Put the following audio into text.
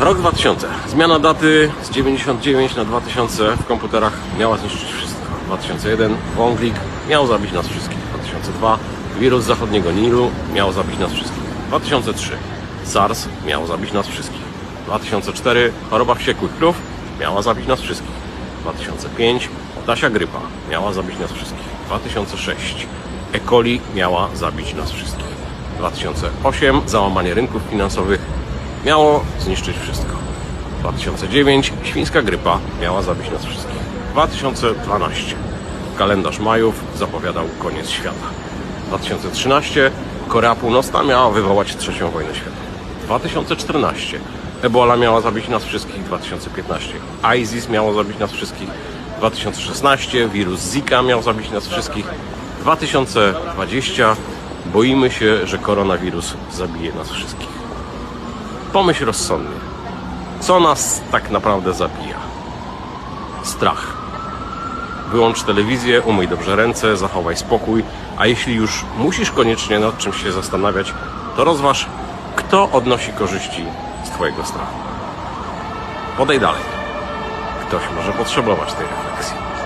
Rok 2000. Zmiana daty z 99 na 2000 w komputerach miała zniszczyć wszystko. 2001. Wąglik miał zabić nas wszystkich. 2002. Wirus zachodniego Nilu miał zabić nas wszystkich. 2003. SARS miał zabić nas wszystkich. 2004. Choroba wściekłych krów miała zabić nas wszystkich. 2005. Ptasia grypa miała zabić nas wszystkich. 2006. E. coli miała zabić nas wszystkich. 2008. Załamanie rynków finansowych miało zniszczyć wszystko. 2009 świńska grypa miała zabić nas wszystkich. 2012 kalendarz Majów zapowiadał koniec świata. 2013 Korea Północna miała wywołać trzecią wojnę światową. 2014 Ebola miała zabić nas wszystkich. 2015 ISIS miało zabić nas wszystkich. 2016 wirus Zika miał zabić nas wszystkich. 2020 boimy się, że koronawirus zabije nas wszystkich. Pomyśl rozsądnie. Co nas tak naprawdę zabija? Strach. Wyłącz telewizję, umyj dobrze ręce, zachowaj spokój, a jeśli już musisz koniecznie nad czymś się zastanawiać, to rozważ, kto odnosi korzyści z Twojego strachu. Podej dalej. Ktoś może potrzebować tej refleksji.